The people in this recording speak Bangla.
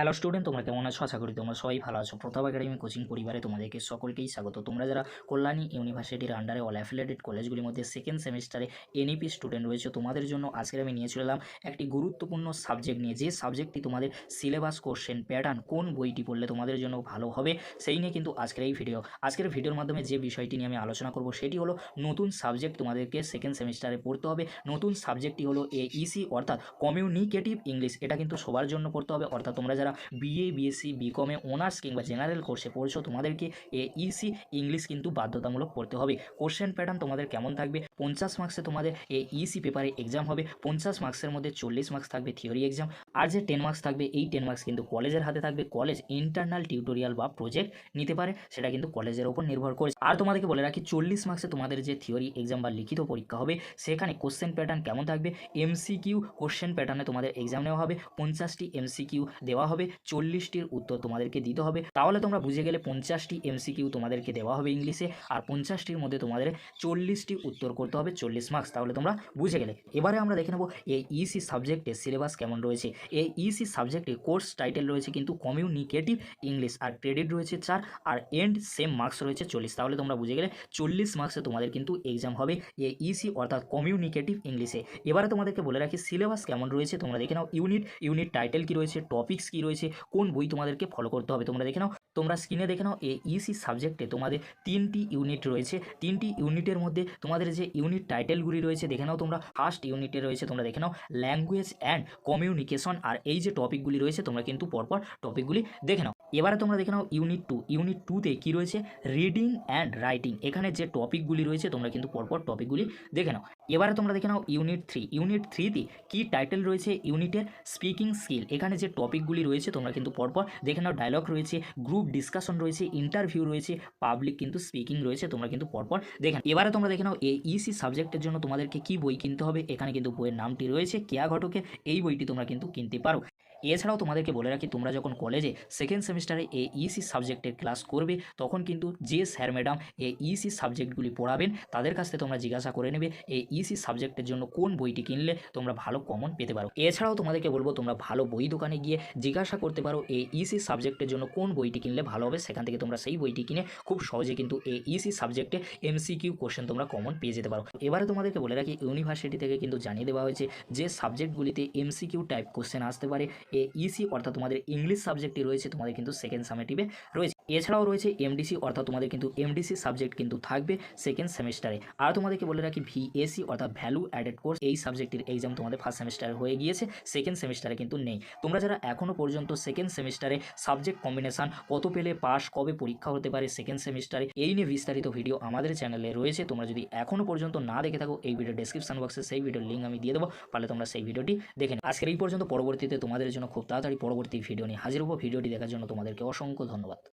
হ্যালো স্টুডেন্ট তোমরা কেমন আছো? আশা করি তোমরা সবাই ভালো আছো। প্রতাপ একাডেমি কোচিং পরিবারে তোমাদেরকে সকলকেই স্বাগত। তোমরা যারা কল্যাণী ইউনিভার্সিটির আন্ডারে অল অ্যাফিলেটেড কলেজগুলির মধ্যে সেকেন্ড সেমিস্টারে এনইপি স্টুডেন্ট রয়েছে, তোমাদের জন্য আজকের আমি নিয়ে চলে এলাম একটি গুরুত্বপূর্ণ সাবজেক্ট নিয়ে। যে সাবজেক্টটি তোমাদের সিলেবাস কোশ্চেন প্যাটার্ন কোন বইটি পড়লে তোমাদের জন্য ভালো হবে, সেই নিয়ে কিন্তু আজকের এই ভিডিও আজকের ভিডিওর মাধ্যমে যে বিষয়টি নিয়ে আমি আলোচনা করব, সেটি হলো নতুন সাবজেক্ট তোমাদেরকে সেকেন্ড সেমিস্টারে পড়তে হবে। নতুন সাবজেক্টটি হলো এ ইসি অর্থাৎ কমিউনিকেটিভ ইংলিশ এটা কিন্তু সবার জন্য পড়তে হবে, অর্থাৎ তোমরা যারা বিএ বিএসসি বিকমে অনার্স কিংবা জেনারেল কোর্সে পড়ছো, তোমাদেরকে এ ইসি ইংলিশ কিন্তু বাধ্যতামূলক পড়তে হবে। কোশ্চেন প্যাটার্ন তোমাদের কেমন থাকবে? পঞ্চাশ মার্কসে তোমাদের এ ইসি পেপারে এক্সাম হবে। পঞ্চাশ মার্কসের মধ্যে চল্লিশ মার্কস থাকবে থিওরি এক্সাম আর যে টেন মার্কস থাকবে, এই টেন মার্কস কিন্তু কলেজের হাতে থাকবে। কলেজ ইন্টারনাল টিউটোরিয়াল বা প্রজেক্ট নিতে পারে, সেটা কিন্তু কলেজের ওপর নির্ভর করে আর তোমাদেরকে বলে রাখি, চল্লিশ মার্কসে তোমাদের যে থিওরি এক্সাম বা লিখিত পরীক্ষা হবে, সেখানে কোশ্চেন প্যাটার্ন কেমন থাকবে? এমসিকিউ কোশ্চেন প্যাটার্নে তোমাদের এক্সাম নেওয়া হবে, পঞ্চাশটি এমসিকিউ দেওয়া হবে, চল্লিশটির উত্তর তোমাদেরকে দিতে হবে। তাহলে তোমরা বুঝে গেলে পঞ্চাশটি এমসিকিউ তোমাদেরকে দেওয়া হবে ইংলিশে, আর পঞ্চাশটির মধ্যে তোমাদের চল্লিশটি উত্তর করতে হবে, চল্লিশ মার্কস তাহলে তোমরা বুঝে গেলে। এবারে আমরা দেখে নেব, এই ইসি সাবজেক্টের সিলেবাস কেমন রয়েছে? এই ইসি সাবজেক্টে কোর্স টাইটেল রয়েছে কিন্তু কমিউনিকেটিভ ইংলিশ আর ক্রেডিট রয়েছে চার আর এন্ড সেম মার্কস রয়েছে চল্লিশ। তাহলে তোমরা বুঝে গেলে চল্লিশ মার্কসে তোমাদের কিন্তু এক্সাম হবে এই ইসি অর্থাৎ কমিউনিকেটিভ ইংলিশে। এবারে তোমাদেরকে বলে রাখি, সিলেবাস কেমন রয়েছে তোমরা দেখে নাও। ইউনিট ইউনিট টাইটেল কি রয়েছে, টপিক্স কি রয়েছে, কোন বই তোমাদেরকে ফলো করতে হবে তোমরা দেখে নাও। তোমরা স্ক্রিনে দেখে নাও এই ইসি সাবজেক্টে তোমাদের তিনটি ইউনিট রয়েছে। তিনটি ইউনিটের মধ্যে তোমাদের যে ইউনিট টাইটেলগুলি রয়েছে, দেখে নাও তোমরা। ফার্স্ট ইউনিটে রয়েছে তোমরা দেখে নাও ল্যাঙ্গুয়েজ অ্যান্ড কমিউনিকেশন আর এই যে টপিকগুলি রয়েছে, তোমরা কিন্তু পরপর টপিকগুলি দেখে নাও। এবারে তোমরা দেখে নাও ইউনিট টু ইউনিট টুতে কী রয়েছে? রিডিং অ্যান্ড রাইটিং এখানে যে টপিকগুলি রয়েছে, তোমরা কিন্তু পরপর টপিকগুলি দেখে নাও। এবারে তোমরা দেখে নাও ইউনিট থ্রি ইউনিট থ্রিতে কী টাইটেল রয়েছে? ইউনিটের স্পিকিং স্কিল এখানে যে টপিকগুলি রয়েছে, তোমরা কিন্তু পরপর দেখে নাও ডায়লগ রয়েছে গ্রুপ ডিসকাশন রয়েছে ইন্টারভিউ রয়েছে পাবলিক কিন্তু স্পিকিং রয়েছে, তোমরা কিন্তু পরপর দেখে এবারে তোমরা দেখে নাও এই ইসি সাবজেক্টের জন্য তোমাদেরকে কি বই কিনতে হবে? এখানে কিন্তু বইয়ের নামটি রয়েছে, কেয়া ঘটকে এই বইটি তোমরা কিন্তু কিনতে পারো। এছাড়াও তোমাদেরকে বলে রাখি, তোমরা যখন কলেজে সেকেন্ড সেমিস্টারে এই ইসি সাবজেক্টের ক্লাস করবে, তখন কিন্তু যে স্যার ম্যাডাম এই ইসি সাবজেক্টগুলি পড়াবেন, তাদের কাছ থেকে তোমরা জিজ্ঞাসা করে নেবে এই ইসি সাবজেক্টের জন্য কোন বইটি কিনলে তোমরা ভালো কমন পেতে পারো। এছাড়াও তোমাদেরকে বলব, তোমরা ভালো বই দোকানে গিয়ে জিজ্ঞাসা করতে পারো এই ইসি সাবজেক্টের জন্য কোন বইটি কিনলে ভালো হবে, সেখান থেকে তোমরা সেই বইটি কিনে খুব সহজে কিন্তু এই ইসি সাবজেক্টে এমসিকিউ কোশ্চেন তোমরা কমন পেয়ে যেতে পারো। এবারে তোমাদেরকে বলে রাখি ইউনিভার্সিটি থেকে কিন্তু জানিয়ে দেওয়া হয়েছে যে সাবজেক্টগুলিতে এমসিকিউ টাইপ কোশ্চেন আসতে পারে এ ইসি অর্থাৎ তোমাদের ইংলিশ সাবজেক্টটি রয়েছে তোমাদের কিন্তু সেকেন্ড সামেটিভে রয়েছে। এছাড়াও রয়েছে এমডিসি অর্থাৎ তোমাদের কিন্তু এমডিসি সাবজেক্ট কিন্তু থাকবে সেকেন্ড সেমিস্টারে আর তোমাদেরকে বলে রাখি ভিএসি অর্থাৎ ভ্যালু অ্যাডেড কোর্স এই সাবজেক্টের এক্সাম তোমাদের ফার্স্ট সেমিস্টারে হয়ে গিয়েছে সেকেন্ড সেমিস্টারে কিন্তু নেই। তোমরা যারা এখনও পর্যন্ত সেকেন্ড সেমিস্টারে সাবজেক্ট কম্বিনেশন কত পেলে পাস কবে পরীক্ষা হতে পারে সেকেন্ড সেমিস্টারে এই নিয়ে বিস্তারিত ভিডিও আমাদের চ্যানেলে রয়েছে। তোমরা যদি এখনও পর্যন্ত না দেখে থাকো, এই ভিডিও ডেসক্রিপশন বক্সে সেই ভিডিওর লিঙ্ক আমি দিয়ে দেবো, পারলে তোমরা সেই ভিডিওটি দেখে নিও। আজকের এই পর্যন্ত, পরবর্তীতে তোমাদের জন্য খুব তাড়াতাড়ি পরবর্তী ভিডিও নিয়ে হাজির হব। ভিডিওটি দেখার জন্য তোমাদেরকে অসংখ্য ধন্যবাদ।